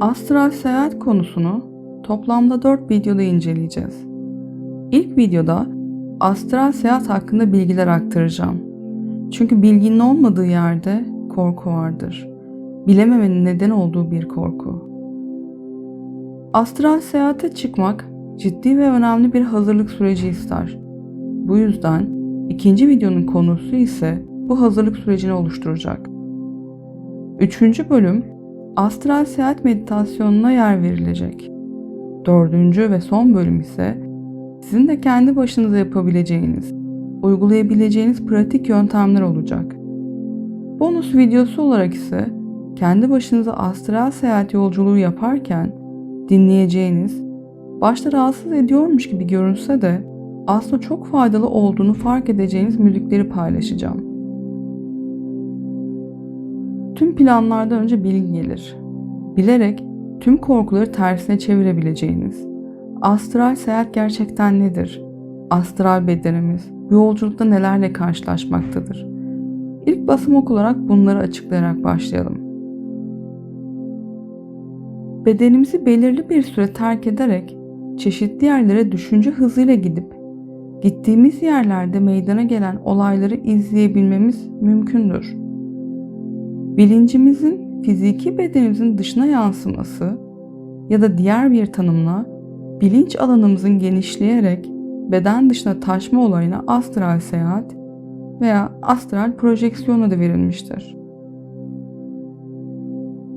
Astral seyahat konusunu toplamda 4 videoda inceleyeceğiz. İlk videoda astral seyahat hakkında bilgiler aktaracağım. Çünkü bilginin olmadığı yerde korku vardır. Bilememenin neden olduğu bir korku. Astral seyahate çıkmak ciddi ve önemli bir hazırlık süreci ister. Bu yüzden ikinci videonun konusu ise bu hazırlık sürecini oluşturacak. Üçüncü bölüm astral seyahat meditasyonuna yer verilecek. Dördüncü ve son bölüm ise sizin de kendi başınıza yapabileceğiniz, uygulayabileceğiniz pratik yöntemler olacak. Bonus videosu olarak ise kendi başınıza astral seyahat yolculuğu yaparken dinleyeceğiniz, başta rahatsız ediyormuş gibi görünse de aslında çok faydalı olduğunu fark edeceğiniz müzikleri paylaşacağım. Tüm planlardan önce bilgi gelir. Bilerek tüm korkuları tersine çevirebileceğiniz. Astral seyahat gerçekten nedir? Astral bedenimiz yolculukta nelerle karşılaşmaktadır? İlk basamak olarak bunları açıklayarak başlayalım. Bedenimizi belirli bir süre terk ederek çeşitli yerlere düşünce hızıyla gidip gittiğimiz yerlerde meydana gelen olayları izleyebilmemiz mümkündür. Bilincimizin fiziki bedenimizin dışına yansıması ya da diğer bir tanımla bilinç alanımızın genişleyerek beden dışına taşma olayına astral seyahat veya astral projeksiyon adı verilmiştir.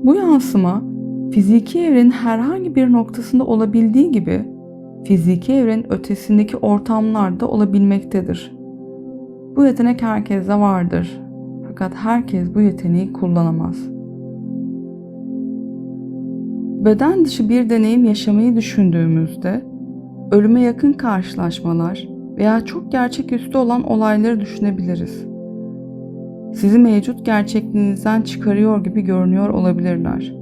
Bu yansıma fiziki evrenin herhangi bir noktasında olabildiği gibi fiziki evrenin ötesindeki ortamlarda olabilmektedir. Bu yetenek herkeste vardır. Fakat herkes bu yeteneği kullanamaz. Beden dışı bir deneyim yaşamayı düşündüğümüzde ölüme yakın karşılaşmalar veya çok gerçeküstü olan olayları düşünebiliriz. Sizi mevcut gerçekliğinizden çıkarıyor gibi görünüyor olabilirler.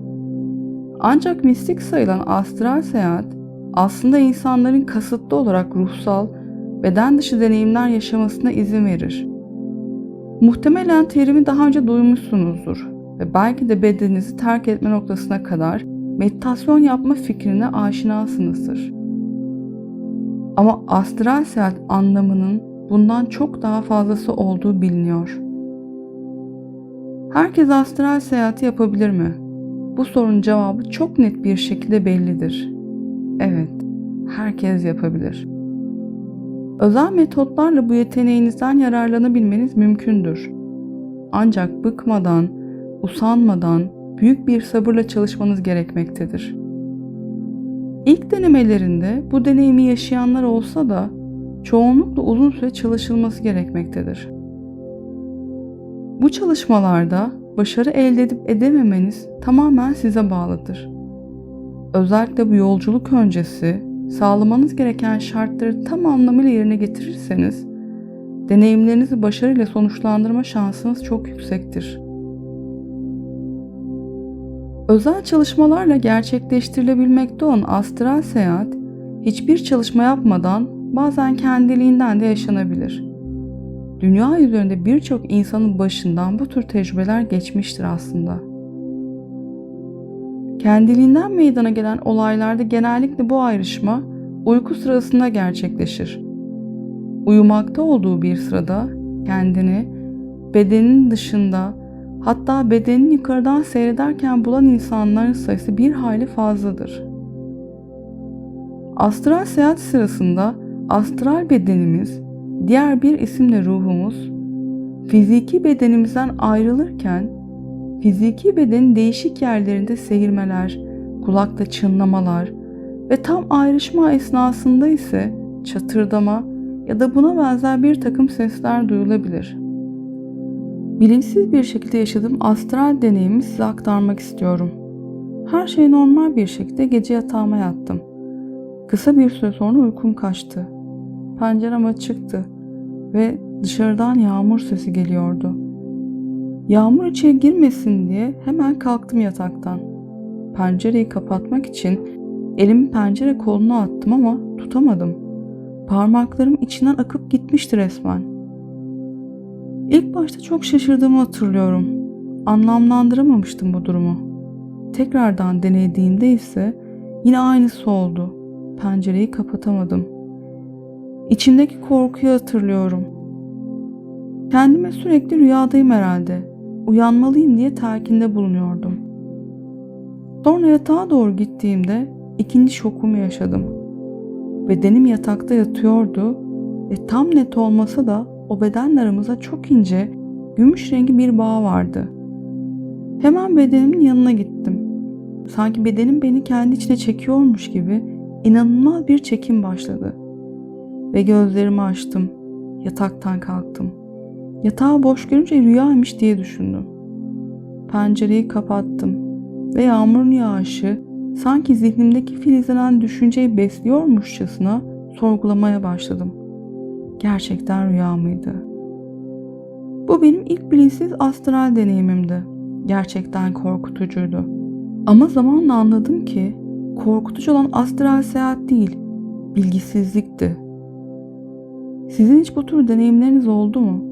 Ancak mistik sayılan astral seyahat aslında insanların kasıtlı olarak ruhsal, beden dışı deneyimler yaşamasına izin verir. Muhtemelen terimi daha önce duymuşsunuzdur ve belki de bedeninizi terk etme noktasına kadar meditasyon yapma fikrine aşinasınızdır. Ama astral seyahat anlamının bundan çok daha fazlası olduğu biliniyor. Herkes astral seyahati yapabilir mi? Bu sorunun cevabı çok net bir şekilde bellidir. Evet, herkes yapabilir. Özel metotlarla bu yeteneğinizden yararlanabilmeniz mümkündür. Ancak bıkmadan, usanmadan, büyük bir sabırla çalışmanız gerekmektedir. İlk denemelerinde bu deneyimi yaşayanlar olsa da çoğunlukla uzun süre çalışılması gerekmektedir. Bu çalışmalarda başarı elde edip edememeniz tamamen size bağlıdır. Özellikle bu yolculuk öncesi sağlamanız gereken şartları tam anlamıyla yerine getirirseniz deneyimlerinizi başarıyla sonuçlandırma şansınız çok yüksektir. Özel çalışmalarla gerçekleştirilebilmekte olan astral seyahat hiçbir çalışma yapmadan bazen kendiliğinden de yaşanabilir. Dünya üzerinde birçok insanın başından bu tür tecrübeler geçmiştir aslında. Kendiliğinden meydana gelen olaylarda genellikle bu ayrışma uyku sırasında gerçekleşir. Uyumakta olduğu bir sırada kendini bedenin dışında hatta bedenini yukarıdan seyrederken bulan insanların sayısı bir hayli fazladır. Astral seyahat sırasında astral bedenimiz, diğer bir isimle ruhumuz, fiziki bedenimizden ayrılırken fiziki bedenin değişik yerlerinde seyirmeler, kulakta çınlamalar ve tam ayrışma esnasında ise çatırdama ya da buna benzer bir takım sesler duyulabilir. Bilinçsiz bir şekilde yaşadığım astral deneyimi size aktarmak istiyorum. Her şey normal bir şekilde gece yatağıma yattım. Kısa bir süre sonra uykum kaçtı. Pencerem açıktı ve dışarıdan yağmur sesi geliyordu. Yağmur içeri girmesin diye hemen kalktım yataktan. Pencereyi kapatmak için elimi pencere koluna attım ama tutamadım. Parmaklarım içinden akıp gitmişti resmen. İlk başta çok şaşırdığımı hatırlıyorum. Anlamlandıramamıştım bu durumu. tekrardan denediğimde ise yine aynısı oldu. Pencereyi kapatamadım. İçimdeki korkuyu hatırlıyorum. Kendime sürekli rüyadayım herhalde. Uyanmalıyım diye telkinde bulunuyordum. Sonra yatağa doğru gittiğimde ikinci şokumu yaşadım. Bedenim yatakta yatıyordu ve tam net olmasa da o bedenle aramıza çok ince, gümüş rengi bir bağ vardı. Hemen bedenimin yanına gittim. Sanki bedenim beni kendi içine çekiyormuş gibi inanılmaz bir çekim başladı. Ve gözlerimi açtım. Yataktan kalktım. Yatağı boş görünce rüyaymış diye düşündüm. Pencereyi kapattım ve yağmurun yağışı sanki zihnimdeki filizlenen düşünceyi besliyormuşçasına sorgulamaya başladım. Gerçekten rüya mıydı? Bu benim ilk bilinçsiz astral deneyimimdi. Gerçekten korkutucuydu. Ama zamanla anladım ki korkutucu olan astral seyahat değil, bilgisizlikti. Sizin hiç bu tür deneyimleriniz oldu mu?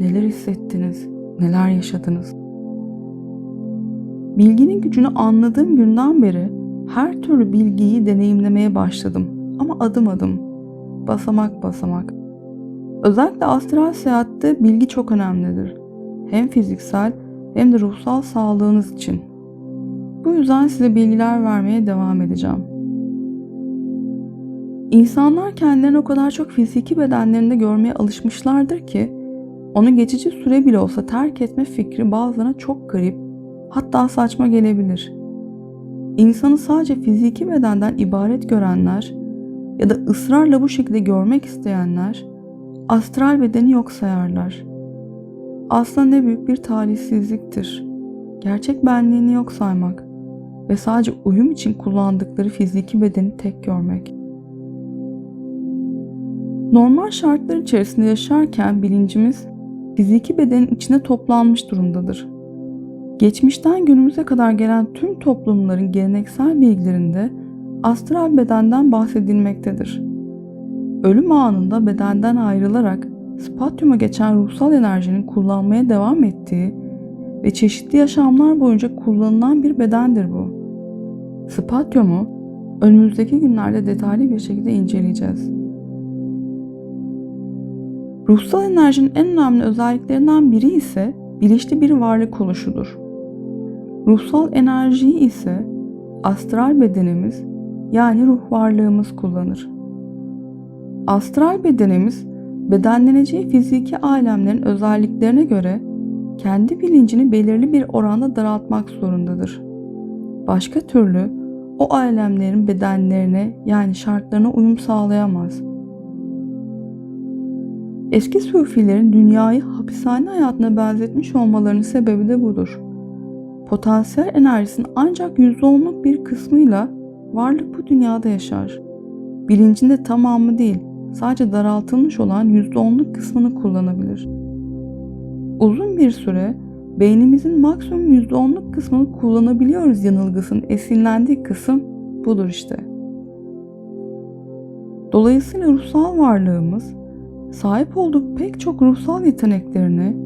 Neler hissettiniz? Neler yaşadınız? Bilginin gücünü anladığım günden beri her türlü bilgiyi deneyimlemeye başladım. Ama adım adım, basamak basamak. Özellikle astral seyahatte bilgi çok önemlidir. Hem fiziksel hem de ruhsal sağlığınız için. Bu yüzden size bilgiler vermeye devam edeceğim. İnsanlar kendilerini o kadar çok fiziki bedenlerinde görmeye alışmışlardır ki onu geçici süre bile olsa terk etme fikri bazılarına çok garip, hatta saçma gelebilir. İnsanı sadece fiziki bedenden ibaret görenler ya da ısrarla bu şekilde görmek isteyenler astral bedeni yok sayarlar. Aslında ne büyük bir talihsizliktir. Gerçek benliğini yok saymak ve sadece uyum için kullandıkları fiziki bedeni tek görmek. Normal şartlar içerisinde yaşarken bilincimiz fiziki bedenin içine toplanmış durumdadır. Geçmişten günümüze kadar gelen tüm toplumların geleneksel bilgilerinde astral bedenden bahsedilmektedir. Ölüm anında bedenden ayrılarak spatyuma geçen ruhsal enerjinin kullanmaya devam ettiği ve çeşitli yaşamlar boyunca kullanılan bir bedendir bu. Spatyumu önümüzdeki günlerde detaylı bir şekilde inceleyeceğiz. Ruhsal enerjinin en önemli özelliklerinden biri ise bilinçli bir varlık oluşudur. Ruhsal enerjiyi ise astral bedenimiz yani ruh varlığımız kullanır. Astral bedenimiz bedenleneceği fiziki alemlerin özelliklerine göre kendi bilincini belirli bir oranda daraltmak zorundadır. Başka türlü o alemlerin bedenlerine yani şartlarına uyum sağlayamaz. Eski sufilerin dünyayı hapishane hayatına benzetmiş olmalarının sebebi de budur. Potansiyel enerjisinin ancak %10'luk bir kısmıyla varlık bu dünyada yaşar. Bilincinde tamamı değil, sadece daraltılmış olan %10'luk kısmını kullanabilir. Uzun bir süre beynimizin maksimum %10'luk kısmını kullanabiliyoruz yanılgısının esinlendiği kısım budur işte. Dolayısıyla ruhsal varlığımız sahip olduğu pek çok ruhsal yeteneklerini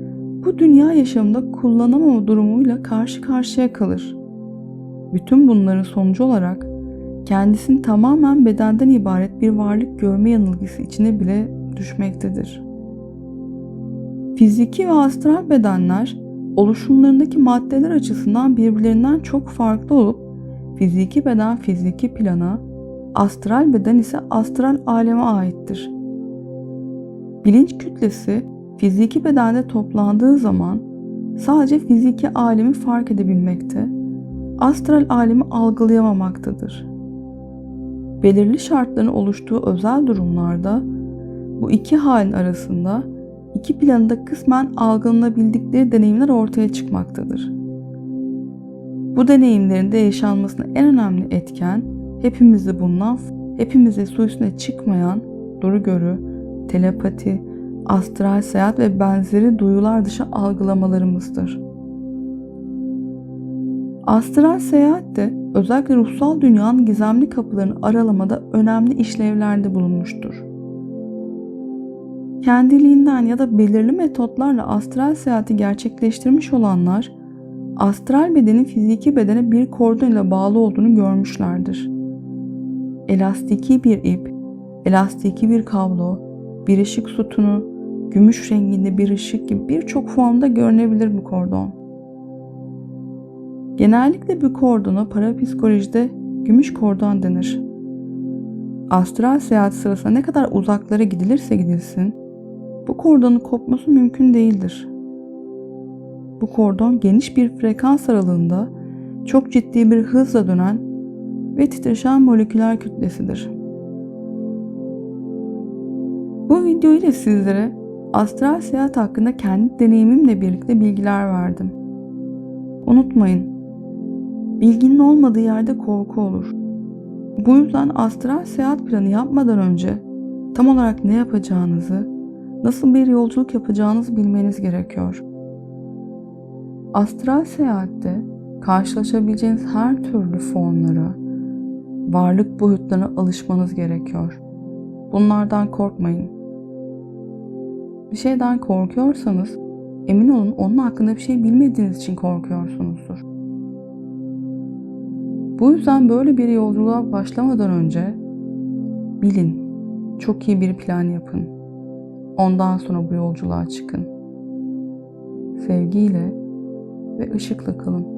bu dünya yaşamında kullanamama durumuyla karşı karşıya kalır. Bütün bunların sonucu olarak kendisini tamamen bedenden ibaret bir varlık görme yanılgısı içine bile düşmektedir. Fiziki ve astral bedenler oluşumlarındaki maddeler açısından birbirlerinden çok farklı olup fiziki beden fiziki plana, astral beden ise astral aleme aittir. Bilinç kütlesi fiziki bedende toplandığı zaman sadece fiziki alemi fark edebilmekte, astral alemi algılayamamaktadır. Belirli şartların oluştuğu özel durumlarda bu iki halin arasında iki planında kısmen algılanabildikleri deneyimler ortaya çıkmaktadır. Bu deneyimlerin de yaşanmasına en önemli etken hepimizde bulunan, hepimize su üstüne çıkmayan doğru görü, telepati, astral seyahat ve benzeri duyular dışı algılamalarımızdır. Astral seyahat de özellikle ruhsal dünyanın gizemli kapılarını aralamada önemli işlevlerde bulunmuştur. Kendiliğinden ya da belirli metotlarla astral seyahati gerçekleştirmiş olanlar astral bedenin fiziki bedene bir kordon ile bağlı olduğunu görmüşlerdir. Elastiki bir ip, elastiki bir kablo, bir ışık sütunu, gümüş renginde bir ışık gibi birçok formda görünebilir bu kordon. Genellikle bu kordona parapsikolojide gümüş kordon denir. Astral seyahat sırasında ne kadar uzaklara gidilirse gidilsin, bu kordonun kopması mümkün değildir. Bu kordon geniş bir frekans aralığında çok ciddi bir hızla dönen ve titreşen moleküler kütlesidir. Bu video ile sizlere astral seyahat hakkında kendi deneyimimle birlikte bilgiler verdim. Unutmayın, bilginin olmadığı yerde korku olur. Bu yüzden astral seyahat planı yapmadan önce tam olarak ne yapacağınızı, nasıl bir yolculuk yapacağınızı bilmeniz gerekiyor. Astral seyahatte karşılaşabileceğiniz her türlü formlara, varlık boyutlarına alışmanız gerekiyor. Bunlardan korkmayın. Bir şeyden korkuyorsanız emin olun onun hakkında bir şey bilmediğiniz için korkuyorsunuzdur. Bu yüzden böyle bir yolculuğa başlamadan önce bilin, çok iyi bir plan yapın. Ondan sonra bu yolculuğa çıkın. Sevgiyle ve ışıkla kalın.